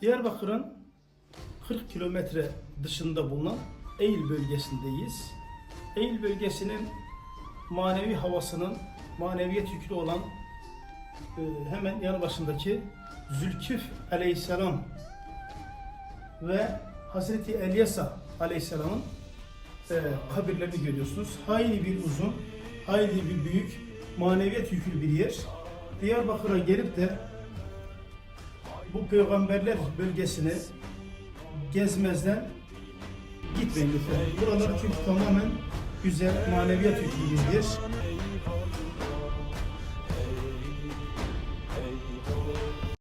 Diyarbakır'ın 40 kilometre dışında bulunan Eğil bölgesindeyiz. Eğil bölgesinin manevi havasının maneviyet yüklü olan e, hemen yanı başındaki Zülküf aleyhisselam ve Hazreti Elyasa aleyhisselamın e, kabirlerini görüyorsunuz. Hayli bir uzun, hayli bir büyük, maneviyet yüklü bir yer. Diyarbakır'a gelip de bu peygamberler bölgesini gezmezden gitmeyin lütfen. Buralar çünkü tamamen güzel, maneviyat yüklü bir yer.